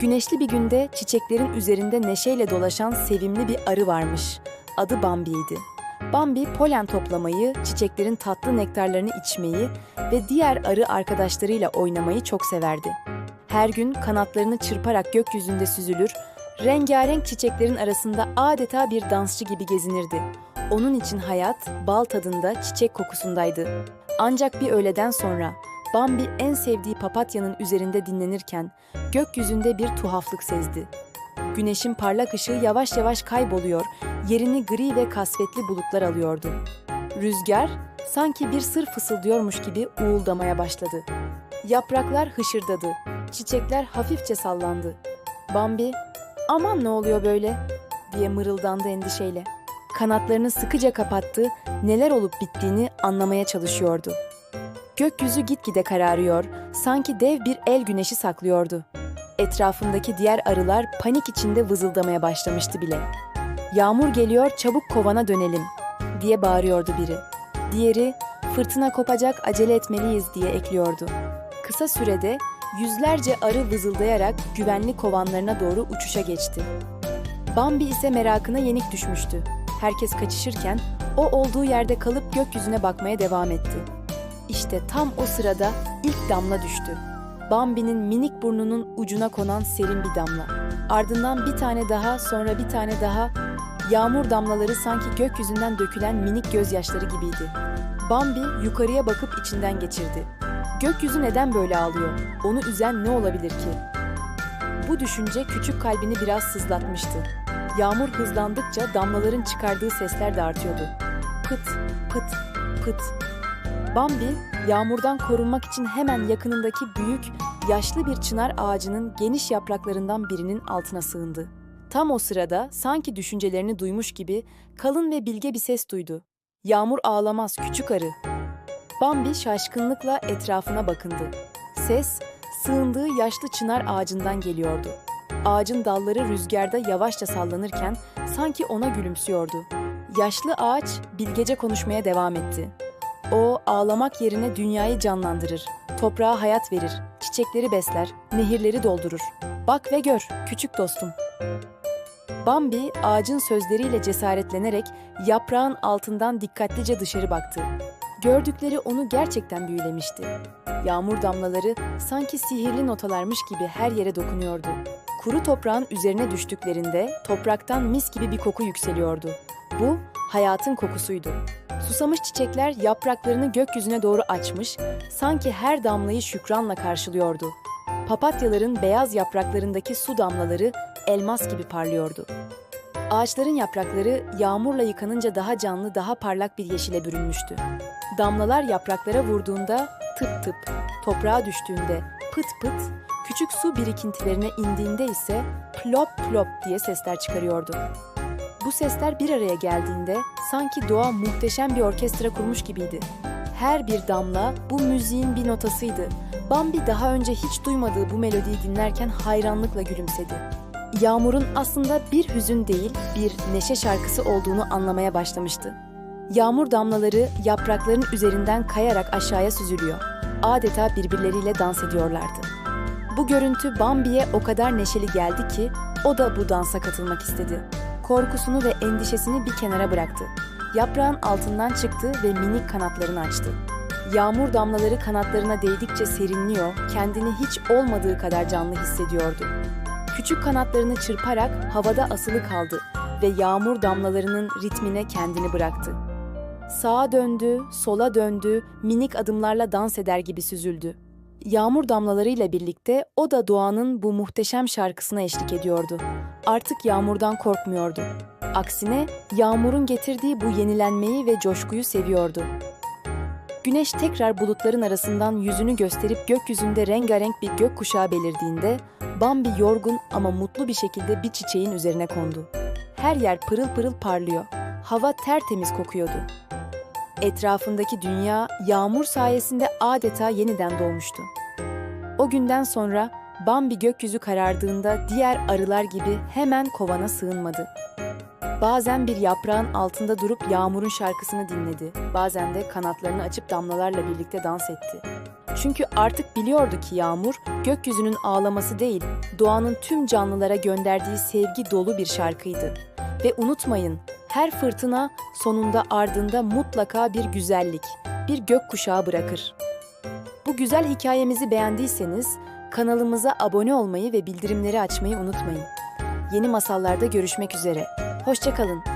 Güneşli bir günde çiçeklerin üzerinde neşeyle dolaşan sevimli bir arı varmış. Adı Bambi'ydi. Bambi polen toplamayı, çiçeklerin tatlı nektarlarını içmeyi ve diğer arı arkadaşlarıyla oynamayı çok severdi. Her gün kanatlarını çırparak gökyüzünde süzülür, rengarenk çiçeklerin arasında adeta bir dansçı gibi gezinirdi. Onun için hayat bal tadında, çiçek kokusundaydı. Ancak bir öğleden sonra Bambi en sevdiği papatyanın üzerinde dinlenirken gökyüzünde bir tuhaflık sezdi. Güneşin parlak ışığı yavaş yavaş kayboluyor, yerini gri ve kasvetli bulutlar alıyordu. Rüzgar sanki bir sır fısıldıyormuş gibi uğuldamaya başladı. Yapraklar hışırdadı, çiçekler hafifçe sallandı. Bambi, aman ne oluyor böyle diye mırıldandı endişeyle. Kanatlarını sıkıca kapattı, neler olup bittiğini anlamaya çalışıyordu. Gökyüzü gitgide kararıyor, sanki dev bir el güneşi saklıyordu. Etrafındaki diğer arılar panik içinde vızıldamaya başlamıştı bile. Yağmur geliyor, çabuk kovana dönelim diye bağırıyordu biri. Diğeri, fırtına kopacak, acele etmeliyiz diye ekliyordu. Kısa sürede yüzlerce arı vızıldayarak güvenli kovanlarına doğru uçuşa geçti. Bambi ise merakına yenik düşmüştü. Herkes kaçışırken o olduğu yerde kalıp gökyüzüne bakmaya devam etti. İşte tam o sırada ilk damla düştü. Bambi'nin minik burnunun ucuna konan serin bir damla. Ardından bir tane daha, sonra bir tane daha. Yağmur damlaları sanki gökyüzünden dökülen minik gözyaşları gibiydi. Bambi yukarıya bakıp içinden geçirdi. Gökyüzü neden böyle ağlıyor? Onu üzen ne olabilir ki? Bu düşünce küçük kalbini biraz sızlatmıştı. Yağmur hızlandıkça damlaların çıkardığı sesler de artıyordu. Pıt, pıt, pıt. Bambi, yağmurdan korunmak için hemen yakınındaki büyük, yaşlı bir çınar ağacının geniş yapraklarından birinin altına sığındı. Tam o sırada sanki düşüncelerini duymuş gibi kalın ve bilge bir ses duydu. Yağmur ağlamaz küçük arı. Bambi şaşkınlıkla etrafına bakındı. Ses, sığındığı yaşlı çınar ağacından geliyordu. Ağacın dalları rüzgarda yavaşça sallanırken sanki ona gülümsüyordu. Yaşlı ağaç bilgece konuşmaya devam etti. O ağlamak yerine dünyayı canlandırır, toprağa hayat verir, çiçekleri besler, nehirleri doldurur. Bak ve gör, küçük dostum. Bambi ağacın sözleriyle cesaretlenerek yaprağın altından dikkatlice dışarı baktı. Gördükleri onu gerçekten büyülemişti. Yağmur damlaları sanki sihirli notalarmış gibi her yere dokunuyordu. Kuru toprağın üzerine düştüklerinde topraktan mis gibi bir koku yükseliyordu. Bu hayatın kokusuydu. Susamış çiçekler yapraklarını gökyüzüne doğru açmış, sanki her damlayı şükranla karşılıyordu. Papatyaların beyaz yapraklarındaki su damlaları elmas gibi parlıyordu. Ağaçların yaprakları yağmurla yıkanınca daha canlı, daha parlak bir yeşile bürünmüştü. Damlalar yapraklara vurduğunda tıp tıp, toprağa düştüğünde pıt pıt, küçük su birikintilerine indiğinde ise plop plop diye sesler çıkarıyordu. Bu sesler bir araya geldiğinde sanki doğa muhteşem bir orkestra kurmuş gibiydi. Her bir damla bu müziğin bir notasıydı. Bambi daha önce hiç duymadığı bu melodiyi dinlerken hayranlıkla gülümsedi. Yağmurun aslında bir hüzün değil, bir neşe şarkısı olduğunu anlamaya başlamıştı. Yağmur damlaları yaprakların üzerinden kayarak aşağıya süzülüyor. Adeta birbirleriyle dans ediyorlardı. Bu görüntü Bambi'ye o kadar neşeli geldi ki o da bu dansa katılmak istedi. Korkusunu ve endişesini bir kenara bıraktı. Yaprağın altından çıktı ve minik kanatlarını açtı. Yağmur damlaları kanatlarına değdikçe serinliyor, kendini hiç olmadığı kadar canlı hissediyordu. Küçük kanatlarını çırparak havada asılı kaldı ve yağmur damlalarının ritmine kendini bıraktı. Sağa döndü, sola döndü, minik adımlarla dans eder gibi süzüldü. Yağmur damlalarıyla birlikte o da doğanın bu muhteşem şarkısına eşlik ediyordu. Artık yağmurdan korkmuyordu. Aksine yağmurun getirdiği bu yenilenmeyi ve coşkuyu seviyordu. Güneş tekrar bulutların arasından yüzünü gösterip gökyüzünde rengarenk bir gökkuşağı belirdiğinde Bambi yorgun ama mutlu bir şekilde bir çiçeğin üzerine kondu. Her yer pırıl pırıl parlıyor. Hava tertemiz kokuyordu. Etrafındaki dünya yağmur sayesinde adeta yeniden doğmuştu. O günden sonra Bambi gökyüzü karardığında diğer arılar gibi hemen kovana sığınmadı. Bazen bir yaprağın altında durup yağmurun şarkısını dinledi. Bazen de kanatlarını açıp damlalarla birlikte dans etti. Çünkü artık biliyordu ki yağmur gökyüzünün ağlaması değil, doğanın tüm canlılara gönderdiği sevgi dolu bir şarkıydı. Ve unutmayın, her fırtına sonunda ardında mutlaka bir güzellik, bir gökkuşağı bırakır. Bu güzel hikayemizi beğendiyseniz kanalımıza abone olmayı ve bildirimleri açmayı unutmayın. Yeni masallarda görüşmek üzere. Hoşçakalın.